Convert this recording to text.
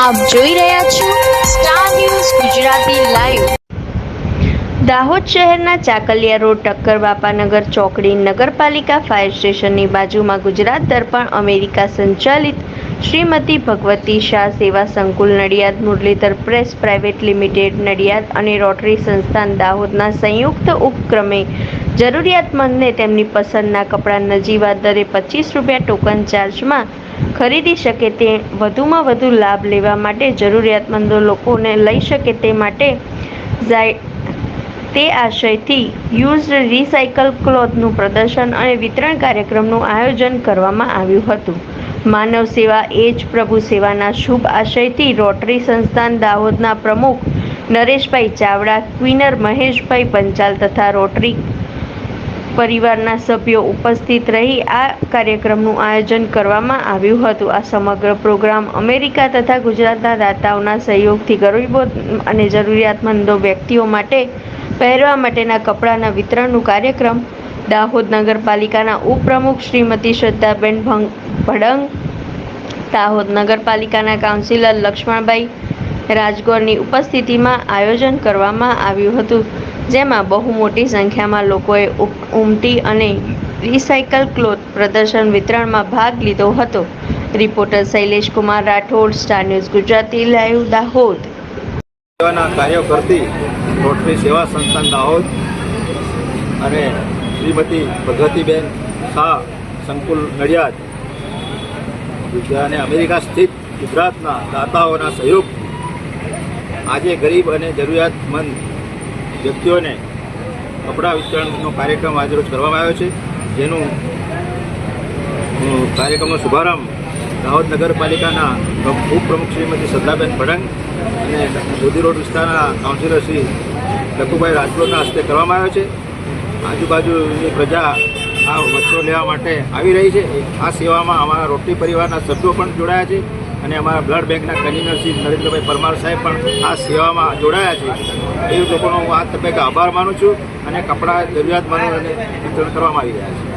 આપ જોઈ રહ્યા છો star news Gujarati live Dahod શહેરના ચાકલિયા રોડ ટક્કર બાપાનગર ચોકડી નગરપાલિકા ફાયર સ્ટેશનની બાજુમાં ગુજરાત દર્પણ અમેરિકા સંચાલિત શ્રીમતી ભગવતી શાહ સેવા સંકુલ Nadiad, Murlidhar press private limited Nadiad અને રોટરી સંસ્થાન દાહોદના સંયુક્ત ઉપક્રમે જરૂરિયાતમંદને તેમની પસંદના કપડાં નજીવા દરે પચીસ રૂપિયા ટોકન ચાર્જમાં ખરીદી શકે તે વધુમાં વધુ લાભ લેવા માટે જરૂરિયાતમંદો લોકોને લઈ શકે તે માટે તે આશયથી યુઝડ રિસાયકલ ક્લોથનું પ્રદર્શન અને વિતરણ કાર્યક્રમનું આયોજન કરવામાં આવ્યું હતું. માનવ સેવા એ જ પ્રભુ સેવાના શુભ આશયથી રોટરી સંસ્થાન દાહોદના પ્રમુખ નરેશભાઈ ચાવડા, ક્વિનર મહેશભાઈ પંચાલ તથા રોટરી પરિવારના સભ્યો ઉપસ્થિત રહી આ કાર્યક્રમનું આયોજન કરવામાં આવ્યું હતું. આ સમગ્ર પ્રોગ્રામ અમેરિકા તથા ગુજરાતના દાતાઓના સહયોગથી ગરીબો અને જરૂરિયાતમંદો વ્યક્તિઓ માટે પહેરવા માટેના કપડાના વિતરણનું કાર્યક્રમ દાહોદ નગરપાલિકાના ઉપપ્રમુખ શ્રીમતી શ્રદ્ધાબેન ભંગ ભડંગ, દાહોદ નગરપાલિકાના કાઉન્સિલર લક્ષ્મણભાઈ રાજગોરની ઉપસ્થિતિમાં આયોજન કરવામાં આવ્યું હતું. જેમાં બહુ મોટી સંખ્યામાં લોકોએ ઉમટી અને રિસાયકલ ક્લોથ પ્રદર્શન વિતરણમાં ભાગ લીધો હતો. Reporter Shailesh Kumar Rathod star news Gujarati live Dahod સેવાના કાર્યો કરતી રોટરી સેવા સંસ્થાન દાહોદ અને શ્રીમતી ભગવતીબેન શાહ, સંકુલ નડિયાદ અને અમેરિકા સ્થિત ગુજરાતના દાતાઓના સહયોગ આજે ગરીબ અને જરૂરિયાતમંદ વ્યક્તિઓને કપડાં વિતરણનો કાર્યક્રમ આજરોજ કરવામાં આવ્યો છે. જેનું કાર્યક્રમનો શુભારંભ દાહોદ નગરપાલિકાના ઉપપ્રમુખ શ્રીમતી શ્રદ્ધાબેન ભડંગ અને મોદી રોડ વિસ્તારના કાઉન્સિલર શ્રી લખુભાઈ રાજકોટના હસ્તે કરવામાં આવ્યો છે. આજુબાજુની પ્રજા આ વસ્ત્રો લેવા માટે આવી રહી છે. આ સેવામાં અમારા રોટરી પરિવારના સભ્યો પણ જોડાયા છે અને અમારા બ્લડ બેંકના કન્વીનર શ્રી નરેન્દ્રભાઈ પરમાર સાહેબ પણ આ સેવામાં જોડાયા છે. એ લોકોનો હું આ તબક્કે આભાર માનું છું અને કપડાં જરૂરિયાતમંદોને વિતરણ કરવામાં આવી રહ્યા છે.